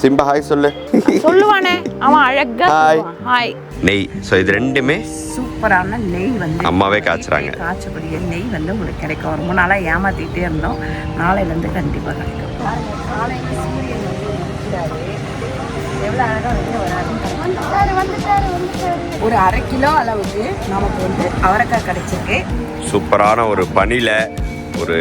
Simba hi சொல்லு. சொல்லுவானே அவன் அழகா. சொல்லுவான். ஹாய் நெய். ஸோ இது ரெண்டுமே சூப்பரான நெய் வந்து அம்மாவே காய்ச்சுறாங்க. காய்ச்சக்கூடிய நெய் வந்து உங்களுக்கு கிடைக்கும். ரொம்ப நாளாக ஏமாத்திட்டே இருந்தோம். நாளையிலேருந்து கண்டிப்பாக கிடைக்கும். காலையில் சூரியன். எவ்வளோ வெளியே வராருன்னு ஒரு அரை கிலோ. அளவுக்கு நமக்கு வந்து அவரைக்காய் கிடைச்சிருக்கு. சூப்பரான ஒரு பனியில் ஒரு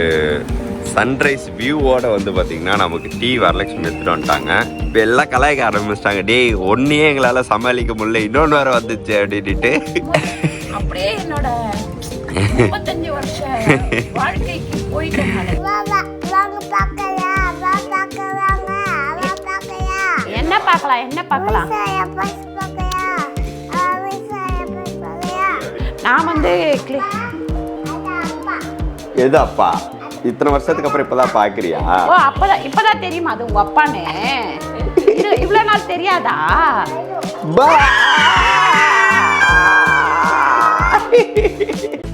சன்ரைஸ் வியூவோட வந்து பார்த்தீங்கன்னா நமக்கு டீ வரலட்சுமி எடுத்துட்டு வந்துட்டாங்க. இப்போ எல்லாம் கலாய்க்க ஆரம்பிச்சிட்டாங்க. டேய் ஒன்றையே எங்களால் சமாளிக்க முடியல. இன்னொன்று வேறு வந்துச்சு அப்படின்ட்டு அப்படியே என்னோட முப்பத்தஞ்சு வருஷ வாழ்க்கைக்கு என்ன பார்க்கலாம்? என்ன பார்க்கலாம்? நான் வந்து எது அப்பா? இத்தனை வருஷத்துக்கு அப்புறம் இப்போதான் பார்க்குறியா ஓ அப்பதான் இப்பதான் தெரியுமா? அது உங்க அப்பான்னு இது இவ்வளவு நாள் தெரியாதா?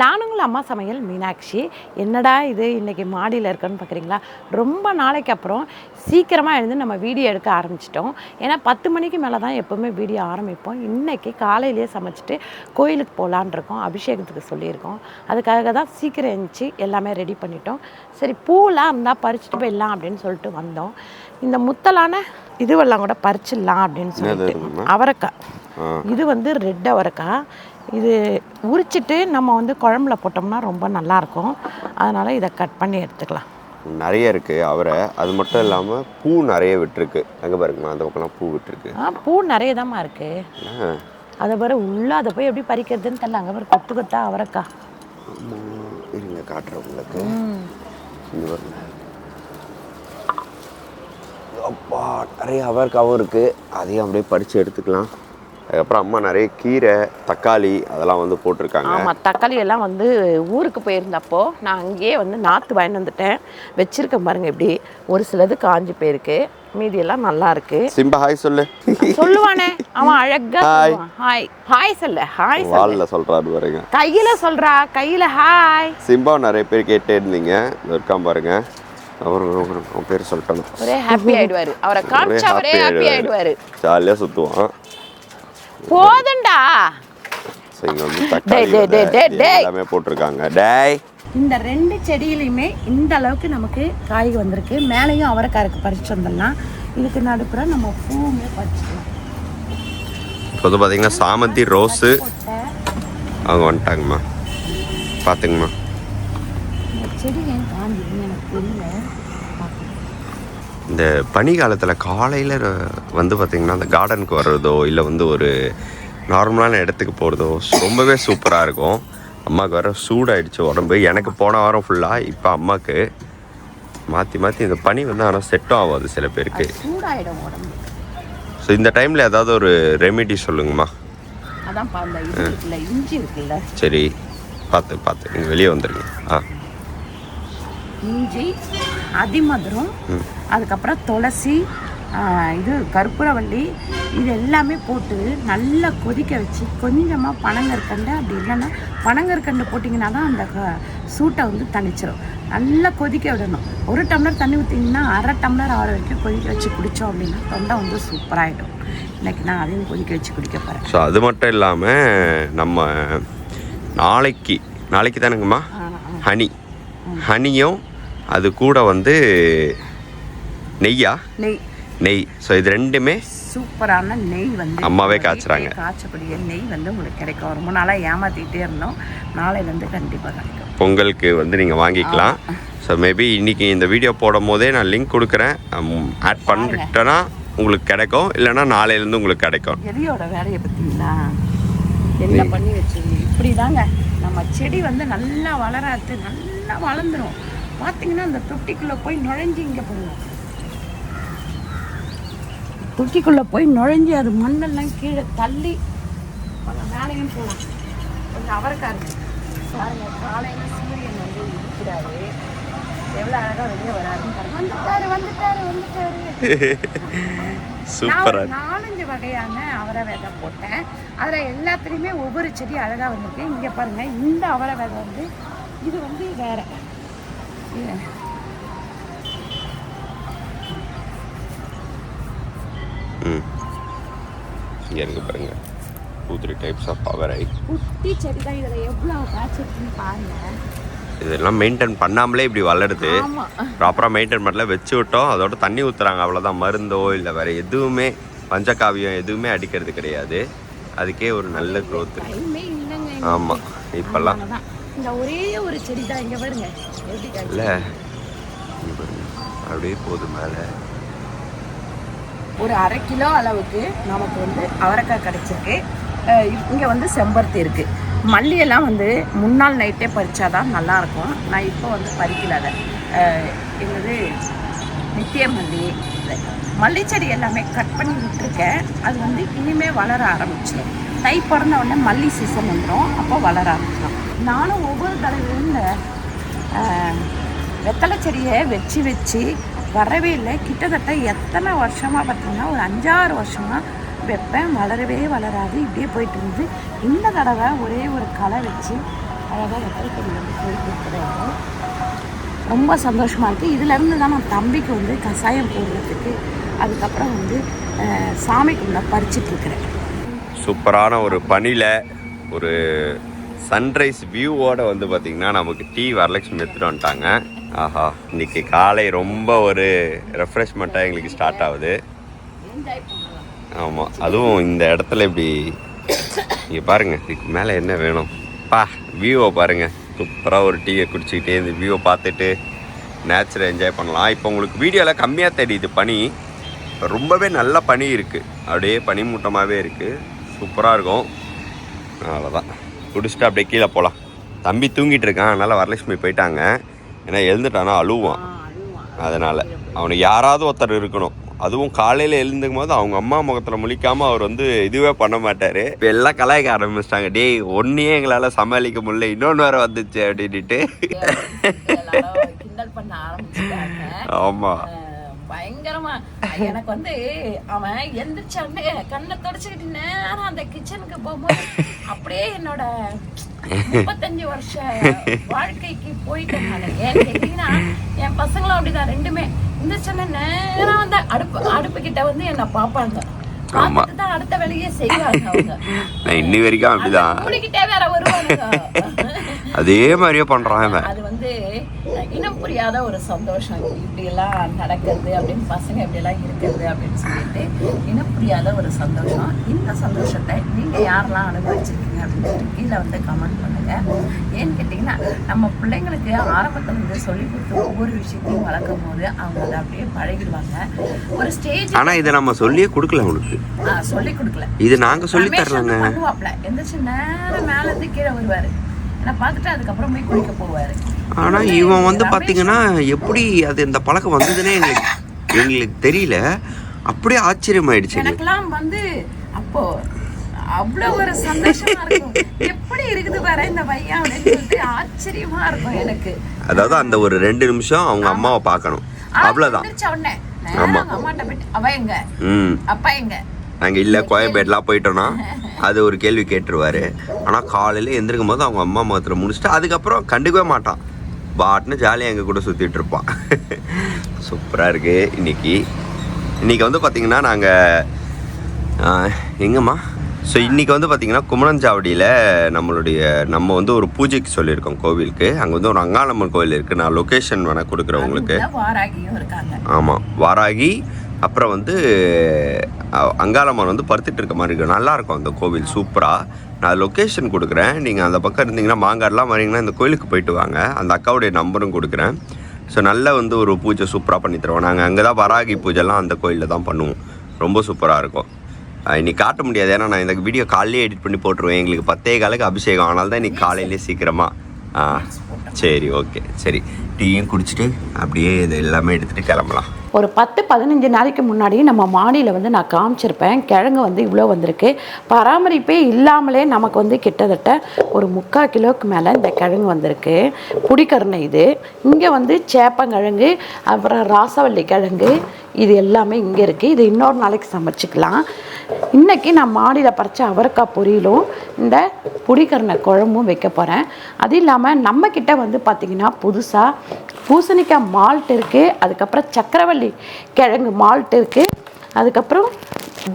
நானுங்களும் அம்மா சமையல் மீனாட்சி. என்னடா இது? இன்னைக்கு மாடியில் இருக்கேன்னு பார்க்குறீங்களா ரொம்ப நாளைக்கு அப்புறம் சீக்கிரமாக எழுந்து நம்ம வீடியோ எடுக்க ஆரம்பிச்சிட்டோம். ஏன்னா பத்து மணிக்கு மேலே தான் எப்போவுமே வீடியோ ஆரம்பிப்போம். இன்னைக்கு காலையிலேயே சமைச்சிட்டு கோயிலுக்கு போகலான் இருக்கோம். அபிஷேகத்துக்கு சொல்லியிருக்கோம். அதுக்காக தான் சீக்கிரம் எழுந்துச்சு எல்லாமே ரெடி பண்ணிட்டோம். சரி பூவெல்லாம் இருந்தால் பறிச்சுட்டு போயிடலாம் அப்படின்னு சொல்லிட்டு வந்தோம். இந்த முத்தலான இதுவெல்லாம் கூட பறிச்சிடலாம் அப்படின்னு சொல்லிட்டு? அவரைக்காய். இது வந்து ரெட் அவரைக்காய். இது உரிச்சிட்டு நம்ம வந்து குழம்புல போட்டோம்னா ரொம்ப நல்லாயிருக்கும். அதனால் இதை கட் பண்ணி எடுத்துக்கலாம். நிறைய இருக்கு. அவரை அது மட்டும் இல்லாமல் பூ நிறைய விட்டுருக்கு. அங்கே பாருங்கம்மா அந்த பக்கம்லாம் பூ விட்டுருக்கு. ஆ பூ நிறைய தாம்மா இருக்குது அதை பாரு உள்ளே அதை போய் எப்படி பறிக்கிறதுன்னு தெரியல. அங்கே பாரு கொத்து கொத்தா அவரைக்காய் ஆமா. இருங்க காட்டுறேன் உங்களுக்கு. அப்பா நிறைய அவரைக்காவும் இருக்கு. அதையும் அப்படியே பறித்து எடுத்துக்கலாம். அதுக்கப்புறம் அம்மா நிறைய கீரை தக்காளி அதெல்லாம் வந்து போட்டிருக்காங்க. ஆமாம் தக்காளி எல்லாம் வந்து ஊருக்கு போயிருந்தப்போ நான் அங்கேயே வந்து நாற்று வாங்கிட்டு வந்துட்டேன். வச்சிருக்கேன் பாருங்க இப்படி. ஒரு சிலது காஞ்சி போயிருக்கு. மீதி எல்லாம் நல்லா இருக்கு. சிம்பா ஹாய் சொல்லு. சொல்லுவானே. அவன் அழகா. சொல்லுவான். ஹாய் ஹாய் சொல்லு. ஹாய் வாலில் சொல்கிறாரு பாருங்க. கையில சொல்றா. கையில ஹாய் சிம்பா நிறைய பேர் கேட்டே இருந்தீங்க. இருக்கான் பாருங்க. அவர் பேர் சொல்லிட்டேன் ஒரே ஹாப்பி ஆயிடுவாரு. அவரை காமிச்சா ஒரே ஹாப்பி ஆயிடுவாரு. ஜாலியாக சுற்றுவான் போதும்டா ஸோ இங்கே வந்து தக்காளி டேய், டேய், விதை, டேய், இது டேய். எல்லாமே போட்டிருக்காங்க. டேய். இந்த ரெண்டு செடியிலையுமே இந்த அளவுக்கு நமக்கு காய் வந்திருக்கு. மேலேயும் அவரைக்காருக்கு பறிச்சு வந்துடலாம். இதுக்கு நடுப்புற நம்ம பூவுமே பறிச்சுக்கலாம். இப்போ வந்து பார்த்தீங்கன்னா சாமந்தி ரோஸு. அவங்க வந்துட்டாங்கம்மா. பார்த்துங்கம்மா இந்த செடி ஏன் காஞ்சிதுன்னு எனக்கு தெரியல. இந்த பனி காலத்தில் காலையில் வந்து பார்த்திங்கன்னா அந்த கார்டனுக்கு வர்றதோ இல்லை வந்து ஒரு நார்மலான இடத்துக்கு போகிறதோ ரொம்பவே சூப்பராக இருக்கும். அம்மாவுக்கு வர சூடாயிடுச்சு உடம்பு. எனக்கு போன வாரம் ஃபுல்லாக இப்போ அம்மாவுக்கு மாற்றி மாற்றி இந்த பனி வந்து ஆனால் செட்டும் ஆகாது சில பேருக்கு. ஸோ இந்த டைமில் ஏதாவது ஒரு ரெமெடி சொல்லுங்கம்மா. சரி பார்த்து பார்த்து நீங்கள் வெளியே வந்துருங்க. ஆ. இஞ்சி அதிமதுரம் அதுக்கப்புறம் துளசி இது கற்பூரவள்ளி இது எல்லாமே போட்டு நல்லா கொதிக்க வச்சு கொஞ்சமாக பனங்கற்கண்டு அப்படி இல்லைன்னா பனங்கற்கண்டு போட்டிங்கன்னா தான் அந்த சூட்டை வந்து தணிச்சிரும். நல்லா கொதிக்க விடணும். ஒரு டம்ளர் தண்ணி ஊற்றிங்கன்னா அரை டம்ளர் ஆற வரைக்கும் கொதிக்க வச்சு குடித்தோம் அப்படின்னா தொண்டை வந்து சூப்பராகிடும் இன்னைக்கு நான் அதையும் கொதிக்க வச்சு குடிக்க போகிறேன் ஸோ அது மட்டும் இல்லாமல் நம்ம நாளைக்கு நாளைக்கு தானுங்கம்மா? ஹனி. ஹனியும் அது கூட வந்து நெய்யா? நெய். நெய். ஸோ இது ரெண்டுமே சூப்பரான நெய் வந்து அம்மாவே காய்ச்சுறாங்க. காய்ச்சக்கூடிய நெய் வந்து உங்களுக்கு கிடைக்கும். ரொம்ப நாளாக ஏமாத்திட்டே இருந்தோம். நாளையிலேருந்து கண்டிப்பாக கிடைக்கும். பொங்கலுக்கு வந்து நீங்கள் வாங்கிக்கலாம். ஸோ மேபி இன்னைக்கு இந்த வீடியோ போடும் போதே நான் லிங்க் கொடுக்குறேன். ஆட் பண்ணிட்டேன்னா உங்களுக்கு கிடைக்கும். இல்லைன்னா நாளையிலேருந்து உங்களுக்கு கிடைக்கும். எலியோட வேலையை பார்த்தீங்களா என்ன பண்ணி வச்சிருங்க இப்படி தாங்க நம்ம செடி வந்து நல்லா வளராது. நல்லா வளர்ந்துரும். பார்த்தீங்கன்னா அந்த தொட்டிக்குள்ளே போய் நுழைஞ்சு இங்கே போடுவோம் தொட்டிக்குள்ளே போய் நுழைஞ்சு அது மண்ணெல்லாம் கீழே தள்ளி கொஞ்சம் மேலேயும் போகலாம் கொஞ்சம் அவரைக்காய் இருக்கு. பாருங்க காலையில சூரியன் வந்து இருக்கிறாரு. எவ்வளோ அழகா வெளியே பாருங்க வந்துட்டாரு வந்துட்டாரு வந்துட்டாரு. நான் சூப்பரா நாலஞ்சு வகையான அவரை விதை போட்டேன். அதில் எல்லாத்துலேயுமே ஒவ்வொரு செடி அழகாக வந்திருக்கு. இங்கே பாருங்க இந்த அவரை விதை வந்து இது வந்து வேற. இங்கே இருக்கு பாருங்க. டூ த்ரீ டைப்ஸ் ஆஃப் அவரை குட்டி செடி தான் இதில் எவ்வளோ காய்ச்சிருக்குன்னு பாருங்க. இதெல்லாம் மெயின்டைன் பண்ணாமலே இப்படி வளருது. ப்ராப்பராக மெயின்டைன் பண்ணல வச்சு விட்டோம். அதோட தண்ணி ஊற்றுறாங்க அவ்வளோதான் மருந்தோ இல்லை வேற எதுவுமே பஞ்சகாவியம் எதுவுமே அடிக்கிறது கிடையாது. அதுக்கே ஒரு நல்ல இல்லைங்க. ஆமாம் இப்போல்லாம். ஒரே ஒரு செடி தான் இங்கே காய்ச்சி இல்லை. அப்படியே போகுது மேலே. ஒரு அரை கிலோ அளவுக்கு நமக்கு வந்து அவரைக்காய் கிடச்சிருக்கு. இங்கே வந்து செம்பருத்தி இருக்குது மல்லியெல்லாம் வந்து முன்னாள் நைட்டே பறித்தா தான் நல்லாயிருக்கும். நான் இப்போ வந்து பறிக்கல அதை. என்னது? நித்திய மல்லி. மல்லி செடி எல்லாமே கட் பண்ணி விட்டுருக்கேன். அது வந்து இனிமேல் வளர ஆரம்பிச்சிடும். தை பிறந்த உடனே மல்லி சீசன் வந்துடும் அப்போ வளர ஆரம்பிச்சிடும். நானும் ஒவ்வொரு தடவையும் இந்த வெத்தலை செடியை வச்சு வச்சு வரவே இல்லை. கிட்டத்தட்ட எத்தனை வருஷமாக பார்த்தீங்கன்னா ஒரு அஞ்சாறு வருஷமாக வைப்பேன் வளரவே வளராது. இப்படியே போயிட்டு இருந்து இந்த தடவை ஒரே ஒரு களை வச்சு அழகாக வெத்தலை செடி வந்து போயிட்டு ரொம்ப சந்தோஷமாக இருக்குது இதிலேருந்து தான் நான் தம்பிக்கு வந்து கஷாயம் போடுறதுக்கு அதுக்கப்புறம் வந்து சாமிக்கு சாமி குண்டை பறிச்சிட்ருக்கிறேன் சூப்பரான ஒரு பனியில் ஒரு சன்ரைஸ் வியூவோடு வந்து பார்த்திங்கன்னா நமக்கு டீ வரலட்சுமி எடுத்துகிட்டு வந்துட்டாங்க. ஆஹா இன்னைக்கு காலை ரொம்ப ஒரு ரெஃப்ரெஷ்மெண்ட்டாக எங்களுக்கு ஸ்டார்ட் ஆகுது. ஆமாம் அதுவும் இந்த இடத்துல இப்படி இங்கே பாருங்கள் இதுக்கு மேலே என்ன வேணும்? பா வியூவை பாருங்கள் சூப்பராக ஒரு டீயை குடிச்சிக்கிட்டே இந்த வியூவை பார்த்துட்டு நேச்சரை என்ஜாய் பண்ணலாம். இப்போ உங்களுக்கு வீடியோவில் கம்மியாக தெரியுது பனி. ரொம்பவே நல்ல பனி இருக்குது அப்படியே பனி மூட்டமாகவே இருக்குது சூப்பராக இருக்கும். அவ்வளோதான் குடிச்சிட்டு அப்படியே கீழே போகலாம் தம்பி தூங்கிட்டு இருக்கான். அதனால் வரலட்சுமி போயிட்டாங்க. ஏன்னா எழுந்துட்டானா அழுவான். அதனால் அவனுக்கு யாராவது ஒருத்தர் இருக்கணும். அதுவும் காலையில் எழுந்துக்கும் போது அவங்க அம்மா முகத்தில் முழிக்காமல் அவர் வந்து இதுவே பண்ண மாட்டார். இப்போ எல்லாம் கலாய்க்க ஆரம்பிச்சிட்டாங்க. டேய் ஒன்றையே எங்களால் சமாளிக்க முடியல. இன்னொன்று வேறு வந்துச்சு அப்படின்ட்டு ஆமாம் பயங்கரமா. எனக்கு வந்து அவன் எந்திரிச்ச உடனே கண்ணை தொடச்சுக்கிட்டு நேரம் அந்த கிச்சனுக்கு போகும்போது அப்படியே என்னோட முப்பத்தஞ்சு வருஷ வாழ்க்கைக்கு போயிட்டேன் நான் ஏன்னு கேட்டீங்கன்னா என் பசங்களும் அப்படிதான் ரெண்டுமே. எந்திரிச்ச உடனே நேரம் வந்து அடுப்பு அடுப்பு கிட்ட வந்து என்ன தான் அடுத்த வேலையே செய்வாங்க அவங்க. இன்னி வரைக்கும் அப்படிதான். மூடிக்கிட்டே வேற வருவாங்க அதே மாதிரியே பண்ணுறான் இவன். அது வந்து இனம் புரியாத ஒரு சந்தோஷம். இப்படி எல்லாம் நடக்கிறது அப்படின்னு பசங்க இப்படி எல்லாம் இருக்கிறது அப்படின்னு சொல்லிட்டு இனம் புரியாத ஒரு சந்தோஷம். இந்த சந்தோஷத்தை நீங்க யாரெல்லாம் அனுபவிச்சிருக்கீங்க? அப்படின்னு சொல்லி கீழே வந்து கமெண்ட் பண்ணுங்க. ஏன்னு கேட்டிங்கன்னா நம்ம பிள்ளைங்களுக்கு ஆரம்பத்துல இருந்து சொல்லி கொடுத்து ஒவ்வொரு விஷயத்தையும் வளர்க்கும் போது அவங்க அதை அப்படியே பழகிடுவாங்க. ஒரு ஸ்டேஜ் ஆனால் இதை நம்ம சொல்லியே கொடுக்கல அவனுக்கு சொல்லி கொடுக்கல. இது நாங்கள் சொல்லி தரலங்க வந்து பண்ணுவாப்ல எந்திரிச்சு நேரம் மேல இருந்து கீழே வருவாரு. என்ன பார்த்துட்டு அதுக்கப்புறம் போய் குளிக்க போவாரு. ஆனால் இவன் வந்து பார்த்தீங்கன்னா எப்படி அது இந்த பழக்கம் வந்ததுன்னே எங்களுக்கு எங்களுக்கு தெரியல. அப்படியே ஆச்சரியமாயிடுச்சு. எனக்கெல்லாம் வந்து அப்போ அவ்வளவு ஒரு சந்தோஷமா இருக்கும். எப்படி இருக்குது பாரு இந்த பையன் அப்படின்னு சொல்லிட்டு ஆச்சரியமா இருக்கும் எனக்கு. அதாவது அந்த ஒரு ரெண்டு நிமிஷம் அவங்க அம்மாவை பார்க்கணும். அவ்வளோதான் உடனே ஆமா. அவங்க அம்மாட்ட போயிட்டு அவ எங்க? ம். அப்பா எங்க? நாங்கள் இல்லை கோயம்பேடுலாம் போயிட்டோன்னா அது ஒரு கேள்வி கேட்டுருவாரு. ஆனால் காலையில் எந்திரிக்கும் போது அவங்க அம்மா முகத்தில் முடிச்சுட்டு அதுக்கப்புறம் கண்டுக்கவே மாட்டான். பாட்டுன்னு ஜாலியாக எங்கள் கூட சுற்றிட்டு இருப்பான். சூப்பராக இருக்குது இன்னைக்கு. இன்னைக்கு வந்து பார்த்திங்கன்னா நாங்கள் எங்கம்மா? ஸோ இன்றைக்கி வந்து பார்த்திங்கன்னா குமரஞ்சாவடியில் நம்மளுடைய நம்ம வந்து ஒரு பூஜைக்கு சொல்லியிருக்கோம் கோவிலுக்கு. அங்கே வந்து ஒரு அங்காளம்மன் கோவில் இருக்குது நான் லொக்கேஷன் வேணால் இருக்காங்க. ஆமாம் வாராகி அப்புறம் வந்து அங்காளம்மன் வந்து படுத்துட்டு இருக்க மாதிரி இருக்கும் அந்த கோவில் சூப்பராக நான் லொக்கேஷன் கொடுக்குறேன். நீங்கள் அந்த பக்கம் இருந்தீங்கன்னா மாங்காடுலாம் வரீங்கன்னா இந்த கோயிலுக்கு போயிட்டு வாங்க. அந்த அக்காவுடைய நம்பரும் கொடுக்குறேன். ஸோ நல்ல வந்து ஒரு பூஜை சூப்பராக பண்ணி தருவோம். நாங்கள் அங்கே தான் வராகி பூஜைலாம் அந்த கோயிலில் தான் பண்ணுவோம். ரொம்ப சூப்பராக இருக்கும். இன்னைக்கு காட்ட முடியாது. ஏன்னா நான் இந்த வீடியோ காலையிலே எடிட் பண்ணி போட்டுருவேன். எங்களுக்கு பத்தே காலுக்கு அபிஷேகம். ஆனால் தான் இன்னைக்கு காலையிலே சீக்கிரமாக ஆ சரி ஓகே சரி. டீயும் குடிச்சிட்டு அப்படியே இது எல்லாமே எடுத்துகிட்டு கிளம்பலாம். ஒரு பத்து பதினஞ்சு நாளைக்கு முன்னாடியே நம்ம மாடியில் வந்து நான் காமிச்சிருப்பேன். கிழங்கு வந்து இவ்வளோ வந்திருக்கு. பராமரிப்பே இல்லாமலே நமக்கு வந்து கிட்டத்தட்ட ஒரு முக்கால் கிலோவுக்கு மேலே இந்த கிழங்கு வந்திருக்கு. புடிக்கருணை இது. இங்கே வந்து சேப்பங்கிழங்கு அப்புறம் ராசவல்லி கிழங்கு இது எல்லாமே இங்கே இருக்குது இது இன்னொரு நாளைக்கு சமைச்சிக்கலாம். இன்றைக்கி நான் மாடியில் பறித்த அவரைக்காய் பொரியலும் இந்த புடிகரணை குழம்பும் வைக்க போகிறேன் அது இல்லாமல் நம்மக்கிட்ட வந்து பார்த்திங்கன்னா புதுசாக பூசணிக்காய் மால்ட் இருக்குது அதுக்கப்புறம் சக்கரவள்ளி கிழங்கு மால்ட் இருக்குது அதுக்கப்புறம்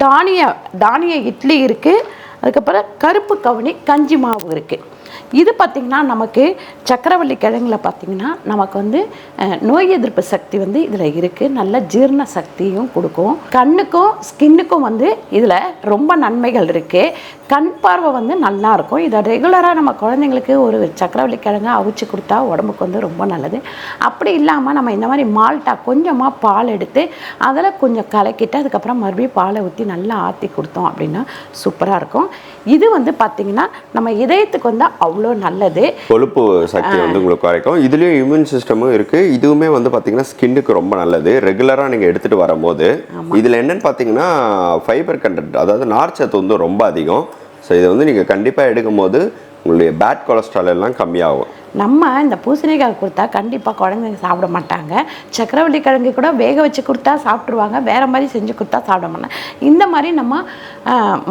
தானிய தானிய இட்லி இருக்குது அதுக்கப்புறம் கருப்பு கவனி கஞ்சி மாவு இருக்குது இது பார்த்திங்கன்னா நமக்கு சக்கரவள்ளி கிழங்குல பார்த்திங்கன்னா நமக்கு வந்து நோய் எதிர்ப்பு சக்தி வந்து இதில் இருக்குது நல்ல ஜீரண சக்தியும் கொடுக்கும். கண்ணுக்கும் ஸ்கின்னுக்கும் வந்து இதில் ரொம்ப நன்மைகள் இருக்குது கண் பார்வை வந்து நல்லா இருக்கும். இதை ரெகுலராக நம்ம குழந்தைங்களுக்கு ஒரு சக்கரவள்ளி கிழங்கு அவிச்சு கொடுத்தா உடம்புக்கு வந்து ரொம்ப நல்லது. அப்படி இல்லாமல் நம்ம இந்த மாதிரி மால்ட்டா கொஞ்சமாக பால் எடுத்து அதில் கொஞ்சம் கலக்கிட்டு அதுக்கப்புறம் மறுபடியும் பாலை ஊற்றி நல்லா ஆற்றி கொடுத்தோம் அப்படின்னா சூப்பராக இருக்கும். இது வந்து பார்த்திங்கன்னா நம்ம இதயத்துக்கு வந்து அவ்வளோ நல்லது. கொழுப்பு சக்தி வந்து உங்களுக்கு குறைக்கும். இதுலயும் இம்யூன் சிஸ்டமும் இருக்கு. இதுவுமே வந்து பாத்தீங்கன்னா ஸ்கின்னுக்கு ரொம்ப நல்லது. ரெகுலரா நீங்க எடுத்துட்டு வரும்போது இதுல என்னன்னு பாத்தீங்கன்னா ஃபைபர் கண்டென்ட் அதாவது நார்ச்சத்து வந்து ரொம்ப அதிகம். ஸோ இதை வந்து நீங்க கண்டிப்பா எடுக்கும்போது உங்களுடைய பேட் கொலஸ்ட்ரால் எல்லாம் கம்மியாகும். நம்ம இந்த பூசணிக்காய் கொடுத்தா கண்டிப்பாக குழந்தைங்க சாப்பிட மாட்டாங்க. சக்கரவள்ளி கிழங்கு கூட வேக வச்சு கொடுத்தா சாப்பிட்ருவாங்க வேறு மாதிரி செஞ்சு கொடுத்தா சாப்பிட மாட்டாங்க. இந்த மாதிரி நம்ம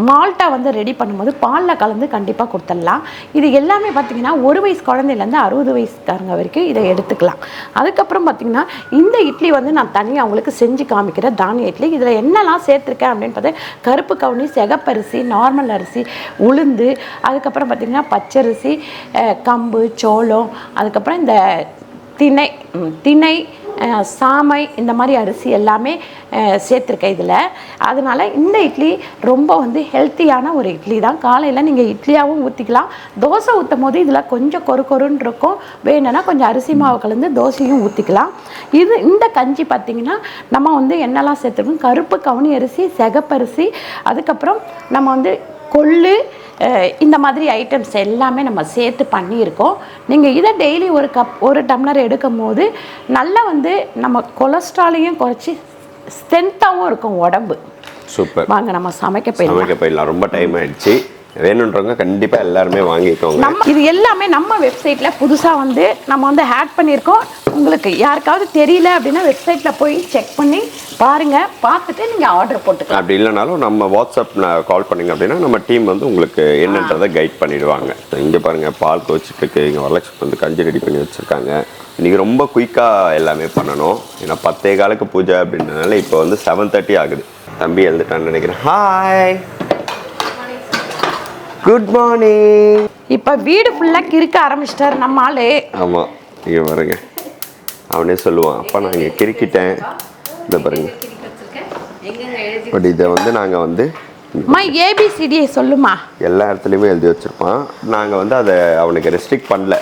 மால்ட்டா வந்து ரெடி பண்ணும்போது பாலில் கலந்து கண்டிப்பாக கொடுத்துடலாம். இது எல்லாமே பார்த்திங்கன்னா ஒரு வயசு குழந்தையிலேருந்து அறுபது வயசுக்காரங்க வரைக்கும் இதை எடுத்துக்கலாம். அதுக்கப்புறம் பார்த்திங்கன்னா இந்த இட்லி வந்து நான் தனியாக அவங்களுக்கு செஞ்சு காமிக்கிறேன் தானிய இட்லி. இதில் என்னெல்லாம் சேர்த்துருக்கேன் அப்படின்னு பார்த்தா கருப்பு கவுனி சிகப்பரிசி நார்மல் அரிசி உளுந்து அதுக்கப்புறம் பார்த்திங்கன்னா பச்சரிசி கம்பு சோளம் அதுக்கப்புறம் இந்த திணை திணை சாமை இந்த மாதிரி அரிசி எல்லாமே சேர்த்துருக்கேன் இதில். அதனால் இந்த இட்லி ரொம்ப வந்து ஹெல்த்தியான ஒரு இட்லி தான். காலையில் நீங்கள் இட்லியாகவும் ஊற்றிக்கலாம் தோசை ஊற்றும் போது இதில் கொஞ்சம் கொரு கொருன்னு இருக்கும். வேணும்னா கொஞ்சம் அரிசி மாவு கலந்து தோசையும் ஊற்றிக்கலாம் இது இந்த கஞ்சி பார்த்திங்கன்னா நம்ம வந்து என்னெல்லாம் சேர்த்துருக்கோம்? கருப்பு கவுனி அரிசி சிகப்பரிசி அதுக்கப்புறம் நம்ம வந்து கொள்ளு இந்த மாதிரி ஐட்டம்ஸ் எல்லாமே நம்ம சேர்த்து பண்ணியிருக்கோம். நீங்கள் இதை டெய்லி ஒரு கப் ஒரு டம்ளர் எடுக்கும் போது நல்லா வந்து நம்ம கொலஸ்ட்ராலையும் குறைச்சி ஸ்ட்ரென்த்தாகவும் இருக்கும் உடம்பு. சூப்பர். வாங்க நம்ம சமைக்க போயிடலாம். சமைக்க போயிடலாம். ரொம்ப டைம் ஆயிடுச்சு. வேணுன்றவங்க கண்டிப்பா எல்லாருமே வாங்கிக்கோங்க. நம்ம இது எல்லாமே நம்ம வெப்சைட்டில் புதுசாக வந்து நம்ம வந்து ஆட் பண்ணியிருக்கோம். உங்களுக்கு யாருக்காவது தெரியல அப்படின்னா வெப்சைட்டில் போய் செக் பண்ணி பாருங்கள் பார்த்துட்டு நீங்கள் ஆர்டர் போட்டுக்கலாம். அப்படி இல்லைனாலும் நம்ம வாட்ஸ்அப் கால் பண்ணீங்க அப்படின்னா நம்ம டீம் வந்து உங்களுக்கு என்னன்றதை கைட் பண்ணிடுவாங்க. இங்கே பாருங்க பால் இருக்கு. இங்கே வரலட்சுமி வந்து கஞ்சி ரெடி பண்ணி வச்சுருக்காங்க. இன்னைக்கு ரொம்ப குயிக்காக எல்லாமே பண்ணணும். ஏன்னா பத்தே காலுக்கு பூஜை அப்படின்றனால இப்போ வந்து செவன் தேர்ட்டி ஆகுது. தம்பி எழுந்துட்டான்னு நினைக்கிறேன். ஹாய் குட் மார்னிங் இப்போ வீடு ஃபுல்லாக கிறுக்க ஆரம்பிச்சிட்டார் நம்ம ஆளு. ஆமாம் இங்கே பாருங்க. அவனே சொல்லுவான் அப்பா நான் இங்கே கிறுக்கிட்டேன். இந்த பாருங்க. பட் இதை வந்து நாங்கள் வந்து அம்மா ஏபிசிடியை சொல்லுமா? எல்லா இடத்துலையுமே எழுதி வச்சுருப்பான். நாங்கள் வந்து அதை அவனுக்கு ரெஸ்ட்ரிக்ட் பண்ணல.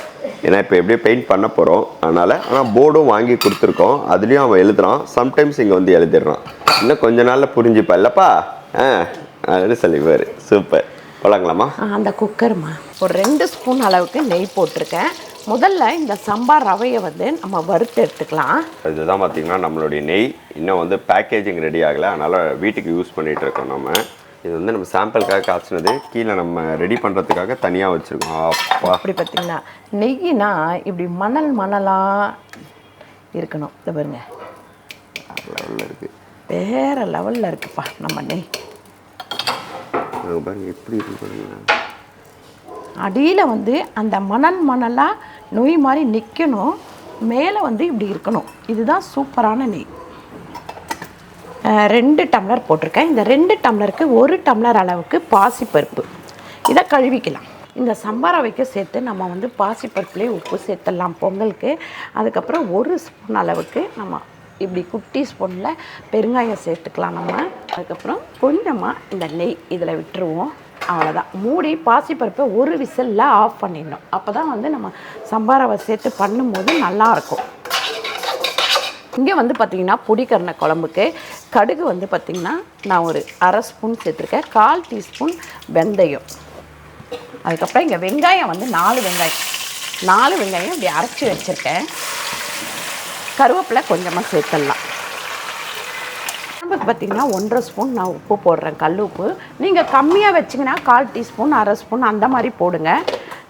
ஏன்னா இப்போ எப்படியும் பெயிண்ட் பண்ண போகிறோம் அதனால் ஆனால் போர்டும் வாங்கி கொடுத்துருக்கோம். அதுலேயும் அவன் எழுதுறான். சம்டைம்ஸ் இங்கே வந்து எழுதிடுறான். இன்னும் கொஞ்ச நாளில் புரிஞ்சுப்பா இல்லைப்பா? ஆ அப்படின்னு சொல்லிப்பாரு சூப்பர் ஆ, அந்த குக்கர்மா. ஒரு ரெண்டு ஸ்பூன் அளவுக்கு நெய் போட்டிருக்கேன். முதல்ல இந்த சம்பார் ரவையை வந்து நம்ம வறுத்து எடுத்துக்கலாம். இதுதான் பார்த்தீங்கன்னா நம்மளுடைய நெய். இன்னும் வந்து பேக்கேஜிங் ரெடி ஆகலை. அதனால் வீட்டுக்கு யூஸ் பண்ணிகிட்டு இருக்கோம் நம்ம. இது வந்து நம்ம சாம்பிளுக்காக காய்ச்சினது. கீழே நம்ம ரெடி பண்ணுறதுக்காக தனியாக வச்சுருக்கோம். அப்பா. அப்படி பார்த்தீங்கன்னா நெய்னா இப்படி மணல் மணலாக இருக்கணும். இதை பாருங்க. இருக்குது வேற லெவலில் இருக்குப்பா நம்ம நெய். பாருங்க எப்படி இருக்கு அடியில் வந்து அந்த மணல் மணலாக நொய் மாதிரி நிற்கணும் மேலே வந்து இப்படி இருக்கணும். இதுதான் சூப்பரான நெய். ரெண்டு டம்ளர் போட்டிருக்கேன். இந்த ரெண்டு டம்ளருக்கு ஒரு டம்ளர் அளவுக்கு பாசிப்பருப்பு. இதை கழுவிக்கலாம். இந்த சம்பாரவைக்கு சேர்த்து நம்ம வந்து பாசிப்பருப்புலேயே உப்பு சேர்த்துடலாம் பொங்கலுக்கு. அதுக்கப்புறம் ஒரு ஸ்பூன் அளவுக்கு நம்ம இப்படி குட்டி ஸ்பூனில் பெருங்காயம் சேர்த்துக்கலாம் நம்ம. அதுக்கப்புறம் கொஞ்சமாக இந்த நெய் இதில் விட்டுருவோம். அவ்வளோதான் மூடி பாசிப்பருப்பை ஒரு விசிலில் ஆஃப் பண்ணிடணும். அப்போ தான் வந்து நம்ம சம்பாரவை சேர்த்து பண்ணும்போது நல்லாயிருக்கும் இங்கே வந்து பார்த்திங்கன்னா புடிக்கரணை குழம்புக்கு கடுகு வந்து பார்த்திங்கன்னா நான் ஒரு அரை ஸ்பூன் சேர்த்துருக்கேன். கால் டீஸ்பூன் வெந்தயம். அதுக்கப்புறம் இங்கே வெங்காயம் வந்து நாலு வெங்காயம். நாலு வெங்காயம் இப்படி அரைச்சி வச்சுருக்கேன். கருவேப்பிலை கொஞ்சமாக சேர்த்துடலாம். பார்த்தீங்கன்னா ஒன்றரை ஸ்பூன் நான் உப்பு போடுறேன் கல் உப்பு. நீங்கள் கம்மியாக வச்சிங்கன்னா கால் டீஸ்பூன் அரை ஸ்பூன் அந்த மாதிரி போடுங்க.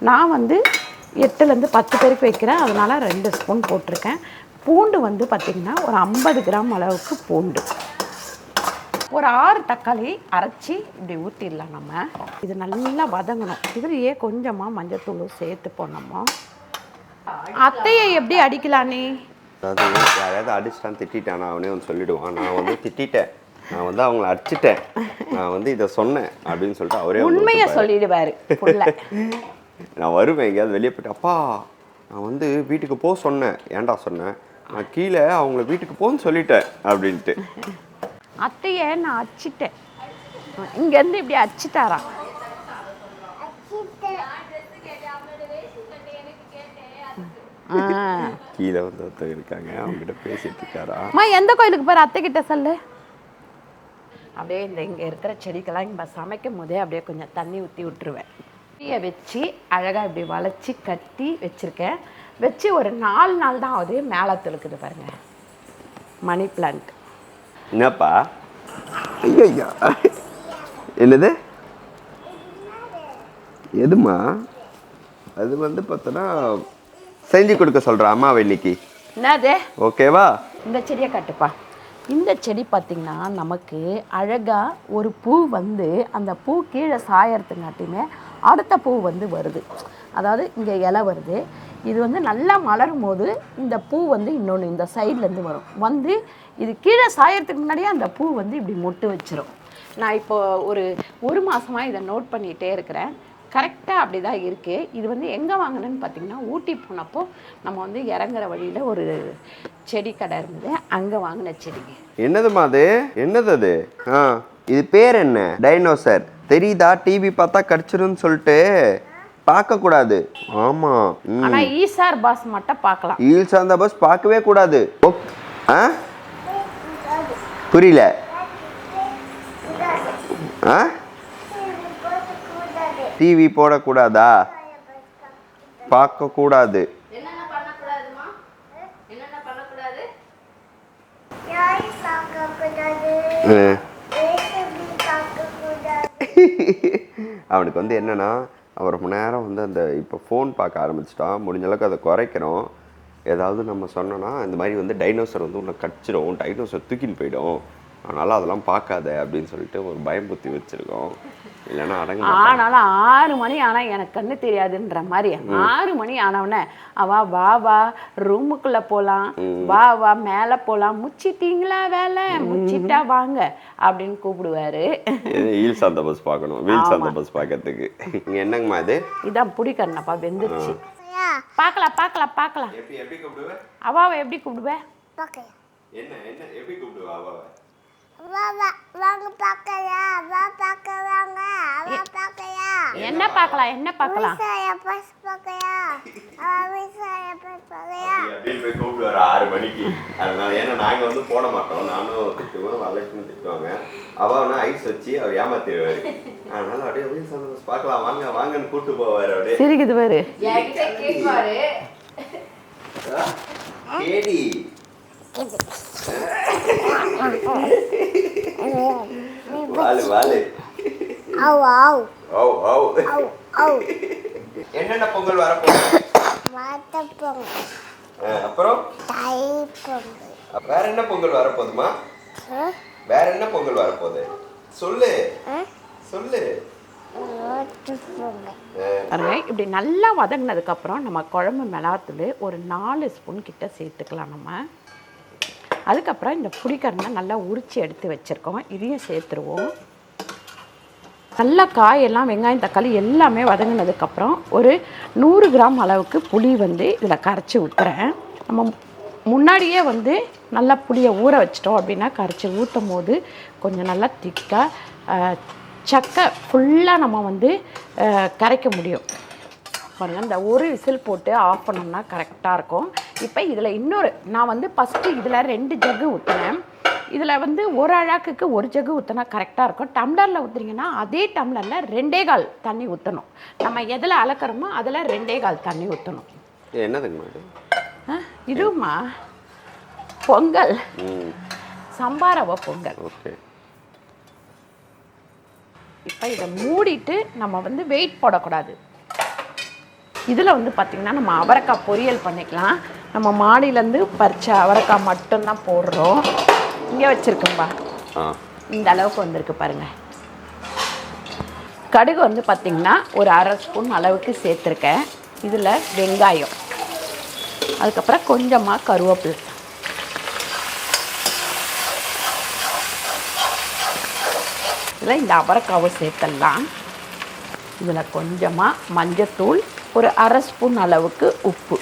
நான் வந்து எட்டுலேருந்து பத்து பேருக்கு வைக்கிறேன் அதனால் ரெண்டு ஸ்பூன் போட்டிருக்கேன். பூண்டு வந்து பார்த்திங்கன்னா ஒரு ஐம்பது கிராம் அளவுக்கு பூண்டு. ஒரு ஆறு தக்காளி அரைச்சி இப்படி ஊற்றிடலாம் நம்ம. இது நல்லா வதங்கணும். இதுலேயே கொஞ்சமாக மஞ்சத்தூள் சேர்த்து போனோமா அத்தையை எப்படி அடிக்கலாம் நீ அதாவது யாரையாவது அடிச்சிட்டான் திட்டான் அவனே வந்து சொல்லிடுவான். நான் வந்து திட்டிட்டேன். நான் வந்து அவங்கள அடிச்சிட்டேன். நான் வந்து இதை சொன்னேன் அப்படின்னு சொல்லிட்டு அவரே உண்மையை. சொல்லிடுவாரு நான் வருவேன் எங்கேயாவது வெளியே போயிட்டு அப்பா நான் வந்து வீட்டுக்கு போக சொன்னேன். ஏன்டா சொன்னேன்? நான் கீழே அவங்கள வீட்டுக்கு போன்னு சொல்லிட்டேன் அப்படின்ட்டு. அத்தையை நான் அடிச்சிட்டேன். இங்கேருந்து இப்படி அடிச்சிட்டாராம். கீழே வந்து ஒருத்தர் இருக்காங்க அவங்ககிட்ட பேசிட்டு இருக்காரா? அம்மா எந்த கோயிலுக்கு போகிற அத்தை கிட்ட சொல்லு. அப்படியே இந்த இங்கே இருக்கிற செடிக்கெல்லாம் இங்கே சமைக்கும் போதே அப்படியே கொஞ்சம் தண்ணி ஊற்றி விட்டுருவேன். தீயை வச்சு அழகாக இப்படி வளைச்சி கட்டி வச்சுருக்கேன். வச்சு ஒரு நாலு நாள் தான் ஆகுது மேலே தெளுக்குது பாருங்க. Money plant. என்னப்பா? ஐயா என்னது? எதுமா அது வந்து பார்த்தோன்னா செஞ்சு கொடுக்க சொல்கிறேன் அம்மாவை இன்னைக்கு என்னது? ஓகேவா? இந்த செடியை காட்டுப்பா. இந்த செடி பார்த்திங்கன்னா நமக்கு அழகாக ஒரு பூ வந்து அந்த பூ கீழே சாயறதுங்காட்டியுமே அடுத்த பூ வந்து வருது. அதாவது இங்கே இலை வருது. இது வந்து நல்லா மலரும் போது இந்த பூ வந்து இன்னொன்று இந்த சைட்லேருந்து வரும். வந்து இது கீழே சாயறதுக்கு முன்னாடியே அந்த பூ வந்து இப்படி மொட்டு வச்சிரும். நான் இப்போ ஒரு ஒரு மாதமாக இதை நோட் பண்ணிகிட்டே இருக்கிறேன். கரெக்டாக அப்படி தான் இருக்குது இது வந்து எங்கே வாங்கினேன்னு பார்த்தீங்கன்னா ஊட்டி போனப்போ நம்ம வந்து இறங்குற வழியில் ஒரு செடி கடை இருந்தது. அங்கே வாங்கின செடிங்க. என்னதுமா அது? என்னது அது? ஆ இது பேர் என்ன? டைனோசர். தெரியுதா? டிவி பார்த்தா கடிச்சிரும்னு சொல்லிட்டு பார்க்கக்கூடாது ஆமாம் ஆனால் ஈசார் பாஸ் மட்டும் பார்க்கலாம். ஈல் சார்ந்த பஸ் பார்க்கவே கூடாது. ஆ? புரியல. ஆ? டிவி போடக்கூடாதா? பார்க்கக்கூடாது. அவனுக்கு வந்து என்னன்னா அவர் ரொம்ப நேரம் வந்து அந்த இப்போ ஃபோன் பார்க்க ஆரம்பிச்சிட்டான். முடிஞ்ச அளவுக்கு அதை குறைக்கிறோம் ஏதாவது நம்ம சொன்னோன்னா இந்த மாதிரி வந்து டைனோசர் வந்து உன்னை கடிச்சிடும். டைனோசர் தூக்கின்னு போயிடும். அதனால் அதெல்லாம் பார்க்காத அப்படின்னு சொல்லிட்டு ஒரு பயம்புத்தி வச்சுருக்கோம். இல்லைன்னா அடங்க மாட்டான். ஆனாலும் ஆறு மணி ஆனால் எனக்கு கண்ணு தெரியாதுன்ற மாதிரி. ஆறு மணி ஆனவுடனே அவ வா வா ரூமுக்குள்ளே போகலாம் வா வா மேலே போகலாம் முச்சிட்டீங்களா வேலை? முச்சிட்டா வாங்க அப்படின்னு கூப்பிடுவாரு. இது ஈல் சார்ந்த பஸ் பார்க்கணும். வீல் சார்ந்த பஸ் பார்க்கறதுக்கு. இங்கே என்னங்கம்மா இது? இதான் பிடிக்கணுப்பா வெந்துருச்சு. யா பார்க்கலாம் பார்க்கலாம் பார்க்கலாம். எப்படி எப்படி கூப்பிடுவேன் அவாவை எப்படி கூப்பிடுவேன் என்ன என்ன எப்படி கூப்பிடுவா அவாவை? என்ன பார்க்கலாம்? என்ன பார்க்கலாம்? ஆறு மணிக்கு. அதனால ஏன்னா நாங்கள் வந்து போட மாட்டோம். நானும் திட்டுவேன் வளர்ச்சின்னு திட்டுவாங்க. அவனா ஐஸ் வச்சு அவர் ஏமாத்திடுவாரு. அதனால அப்படியே அப்படியே சந்தோஷம் பார்க்கலாம். வாங்க வாங்கன்னு கூட்டு போவார் அப்படியே. சிரிக்குது பாரு. கேடி. வாலு வாலு ஆவ் ஆவ் ஓ ஓ ஆவ் ஆவ் என்னென்ன பொங்கல் வரப்போகுது? மாத்த பொங்கல் அப்புறம்? தை பொங்கல் வேற என்ன பொங்கல் வரப்போகுதுமா வேற என்ன பொங்கல் வரப்போகுது? சொல்லு. சொல்லு. பாருங்க இப்படி நல்லா வதங்கினதுக்கப்புறம் நம்ம குழம்பு மிளகாத்தூள் ஒரு நாலு ஸ்பூன் கிட்ட சேர்த்துக்கலாம் நம்ம. அதுக்கப்புறம் இந்த புளிக்கரண்டை நல்லா உரித்து எடுத்து வச்சுருக்கோம். இதையும் சேர்த்துருவோம். நல்லா காயெல்லாம் வெங்காயம் தக்காளி எல்லாமே வதங்கினதுக்கப்புறம் ஒரு நூறு கிராம் அளவுக்கு புளி வந்து இதில் கரைச்சி ஊற்றுறேன் நம்ம முன்னாடியே வந்து நல்லா புளியை ஊற வச்சிட்டோம் அப்படின்னா கரைச்சி ஊற்றும் போது கொஞ்சம் நல்லா திக்காக சக்கை ஃபுல்லாக நம்ம வந்து கரைக்க முடியும். பாருங்கள் இந்த ஒரு விசில் போட்டு ஆஃப் பண்ணோம்னா கரெக்டாக இருக்கும். இப்போ இதில் இன்னொரு நான் வந்து ஃபஸ்ட்டு இதில் ரெண்டு ஜக்கு ஊற்றினேன் இதில் வந்து ஒரு அழாக்குக்கு ஒரு ஜக்கு ஊற்றினா கரெக்டாக இருக்கும். டம்ளரில் ஊற்றுறீங்கன்னா அதே டம்ளரில் ரெண்டே கால் தண்ணி ஊற்றணும் நம்ம எதில் அளக்கிறோமோ அதில் ரெண்டே கால் தண்ணி ஊற்றணும் என்னதுங்கம்மா இது? இதுவுமா? பொங்கல். ம். சம்பா ரவை பொங்கல். இப்போ இதை மூடிட்டு நம்ம வந்து வெயிட் போடக்கூடாது. இதில் வந்து பார்த்திங்கன்னா நம்ம அவரைக்காய் பொரியல் பண்ணிக்கலாம். நம்ம மாடியிலேருந்து பறிச்ச அவரைக்காய் மட்டும்தான் போடுறோம். இங்கே வச்சுருக்கோம்பா. இந்த அளவுக்கு வந்திருக்கு பாருங்க. கடுகு வந்து பார்த்திங்கன்னா ஒரு அரை ஸ்பூன் அளவுக்கு சேர்த்துருக்கேன். இதில் வெங்காயம். அதுக்கப்புறம் கொஞ்சமாக கருவேப்பிலை. இதில் இந்த அவரைக்காவை சேர்த்துடலாம். இதில் கொஞ்சமாக மஞ்சத்தூள் ஒரு அரை ஸ்பூன் அளவுக்கு உப்பு.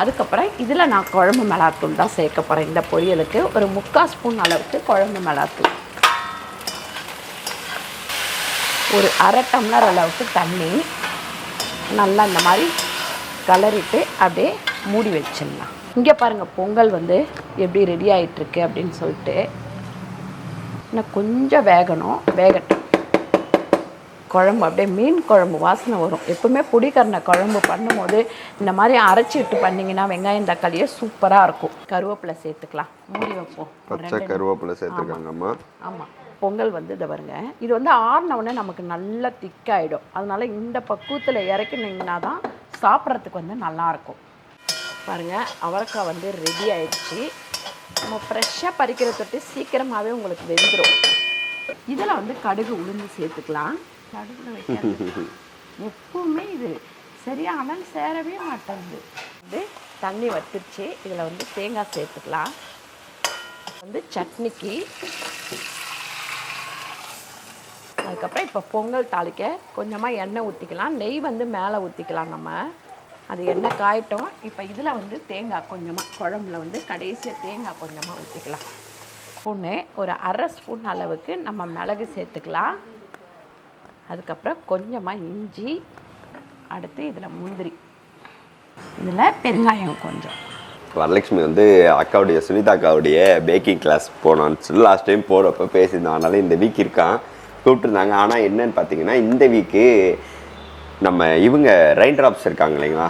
அதுக்கப்புறம் இதில் நான் குழம்பு மிளகாத்தூள் தான் சேர்க்க போகிறேன். இந்த பொரியலுக்கு ஒரு முக்கால் ஸ்பூன் அளவுக்கு குழம்பு மிளகாத்தூள். ஒரு அரை டம்ளர் அளவுக்கு தண்ணி. நல்லா இந்த மாதிரி கலரிட்டு அப்படியே மூடி வச்சிடலாம். இங்கே பாருங்கள் பொங்கல் வந்து எப்படி ரெடி ஆகிட்டுருக்கு அப்படின்னு சொல்லிட்டு இன்னும் கொஞ்சம் வேகணும். வேகட்டும். குழம்பு அப்படியே மீன் குழம்பு வாசனை வரும். எப்பவுமே புடிக்கரணை குழம்பு பண்ணும்போது இந்த மாதிரி அரைச்சி விட்டு பண்ணிங்கன்னா வெங்காயம் தக்காளியே சூப்பராக இருக்கும். கருவேப்பிலை சேர்த்துக்கலாம். மூடி வைப்போம். பச்சை கருவேப்பிலை சேர்த்துருக்காங்கம்மா ஆமாம் பொங்கல் வந்து இதை பாருங்க. இது வந்து ஆறின உடனே நமக்கு நல்லா திக்காயிடும். அதனால இந்த பக்குவத்தில் இறக்கினீங்கன்னா தான் சாப்பிட்றதுக்கு வந்து நல்லாயிருக்கும் பாருங்க அவரைக்காய் வந்து ரெடி ஆயிடுச்சு. நம்ம ஃப்ரெஷ்ஷாக பறிக்கிற தொட்டு சீக்கிரமாகவே உங்களுக்கு வெந்துடும் இதில் வந்து கடுகு உளுந்து சேர்த்துக்கலாம். கடுகுல வைக்கிறது எப்பவுமே இது சரியா அனல் சேரவே மாட்டேங்குது. வந்து தண்ணி வத்துருச்சு. இதில் வந்து தேங்காய் சேர்த்துக்கலாம். வந்து சட்னிக்கு அதுக்கப்புறம் இப்போ பொங்கல் தாளிக்க கொஞ்சமாக எண்ணெய் ஊற்றிக்கலாம் நெய் வந்து மேலே ஊற்றிக்கலாம் நம்ம. அது எண்ணெய் காயட்டும். இப்போ இதில் வந்து தேங்காய் கொஞ்சமாக குழம்புல வந்து கடைசியாக தேங்காய் கொஞ்சமாக ஊற்றிக்கலாம் ஸ்பூனு ஒரு அரை ஸ்பூன் அளவுக்கு நம்ம மிளகு சேர்த்துக்கலாம். அதுக்கப்புறம் கொஞ்சமாக இஞ்சி அடுத்து இதில் முந்திரி. இதில் பெருங்காயம் கொஞ்சம். வரலட்சுமி வந்து அக்காவுடைய சுனிதா அக்காவுடைய பேக்கிங் கிளாஸ் போனான்னு சொல்லி லாஸ்ட் டைம் போகிறப்ப பேசியிருந்தோம் அதனால இந்த வீக் இருக்கான். கூப்பிட்டுருந்தாங்க. ஆனால் என்னன்னு பார்த்தீங்கன்னா இந்த வீக்கு நம்ம இவங்க ரெயின் ட்ராப்ஸ் இருக்காங்க இல்லைங்களா?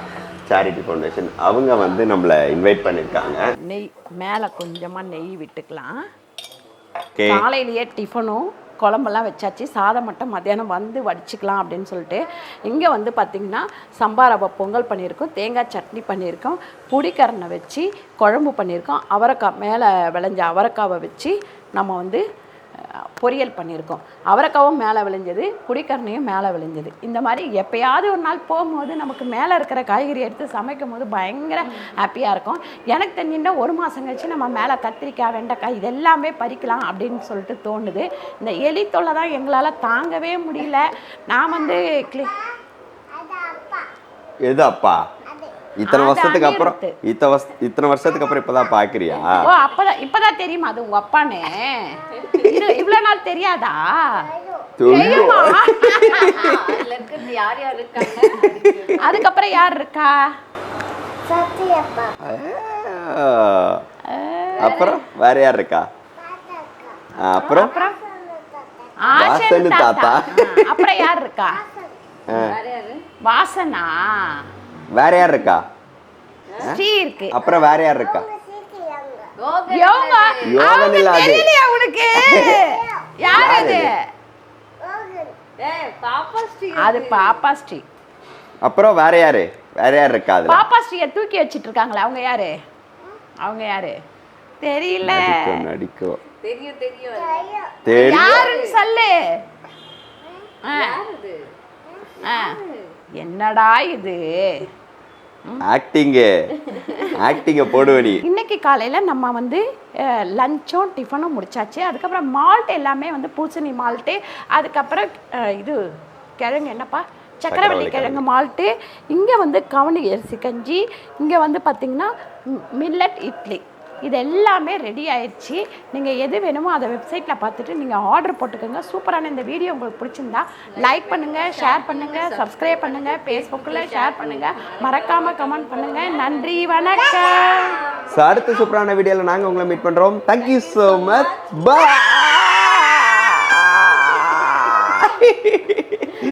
சேரிட்டி ஃபவுண்டேஷன் அவங்க வந்து நம்மளை இன்வைட் பண்ணியிருக்காங்க. நெய் மேலே கொஞ்சமாக நெய் விட்டுக்கலாம். காலையிலேயே டிஃபனும் குழம்பெல்லாம் வச்சாச்சு. சாதம் மட்டும் மத்தியானம் வந்து வடிச்சுக்கலாம் அப்படின்னு சொல்லிட்டு இங்கே வந்து பார்த்திங்கன்னா சம்பா ரவை பொங்கல் பண்ணியிருக்கோம் தேங்காய் சட்னி பண்ணியிருக்கோம் புடிக்கரனை வச்சு குழம்பு பண்ணியிருக்கோம் அவரைக்காய் மேலே விளைஞ்ச அவரைக்காவை வச்சு நம்ம வந்து பொரியல் பண்ணியிருக்கோம். அவரைக்காவும் மேலே விளைஞ்சது குடிக்கரணையும் மேலே விளைஞ்சது. இந்த மாதிரி எப்பயாவது ஒரு நாள் போகும்போது நமக்கு மேலே இருக்கிற காய்கறி எடுத்து சமைக்கும் போது பயங்கர ஹாப்பியாக இருக்கும். எனக்கு தெரிஞ்சுட்டா ஒரு மாதம் கழிச்சு நம்ம மேலே கத்திரிக்காய் வெண்டைக்காய் இது எல்லாமே பறிக்கலாம் அப்படின்னு சொல்லிட்டு தோணுது. இந்த எலி தொல்லை தான் எங்களால் தாங்கவே முடியல. நான் வந்து கிளி அது எது அப்பா? இத்தனை வருஷத்துக்கு அப்புறம். இத்தனை வருஷ இத்தனை வருஷத்துக்கு அப்புறம் இப்பதான் பாக்குறியா? ஓ அப்பதான் இப்பதான் தெரியுமா? அது உங்க அப்பானே. இது இவ்வளவு நாள் தெரியாதா? அதுக்கப்புறம் யார் இருக்கா. அப்புறம் வேற யார் இருக்கா? அப்புறம்? அப்புறம்? வாசனு தாத்தா. அப்புறம் யார் இருக்கா? வாசனா? வேற யார் இருக்கா? ஸ்ரீ இருக்கு. அப்புறம் வேற யார் இருக்கா? யோகா அவங்க இல்ல அது. தெரியலையா உனக்கு. யார் அது? அது பாப்பா ஸ்ரீ. அப்புறம் வேற யாரு? வேற யார் இருக்கா அதுல? பாப்பா ஸ்ரீயை தூக்கி வச்சிட்டு இருக்காங்களே அவங்க யாரு? அவங்க யாரு? தெரியல. நடிக்கும் தெரியும் தெரியும். யாருன்னு சொல்லு. என்னடா இது? ஆக்டிங்கு ஆக்டிங்க போடுவடி. இன்னைக்கு காலையில் நம்ம வந்து லஞ்சும் டிஃபனும் முடிச்சாச்சு. அதுக்கப்புறம் மால்ட் எல்லாமே வந்து பூசணி மால்ட்டு அதுக்கப்புறம் இது கிழங்கு என்னப்பா? சக்கரவள்ளி கிழங்கு மால்ட்டு இங்கே வந்து கவனி அரிசி கஞ்சி. இங்கே வந்து பார்த்திங்கன்னா மில்லட் இட்லி. இது எல்லாமே ரெடி ஆயிடுச்சு நீங்கள் எது வேணுமோ அதை வெப்சைட்டில் பார்த்துட்டு நீங்கள் ஆர்டர் போட்டுக்கோங்க. சூப்பரான இந்த வீடியோ உங்களுக்கு பிடிச்சிருந்தா லைக் பண்ணுங்கள் ஷேர் பண்ணுங்கள் சப்ஸ்கிரைப் பண்ணுங்கள் ஃபேஸ்புக்கில் ஷேர் பண்ணுங்கள் மறக்காமல் கமெண்ட் பண்ணுங்கள் நன்றி வணக்கம். ஸோ அடுத்த சூப்பரான வீடியோவில் நாங்கள் உங்களை மீட் பண்ணுறோம் தேங்க்யூ ஸோ மச் பாய்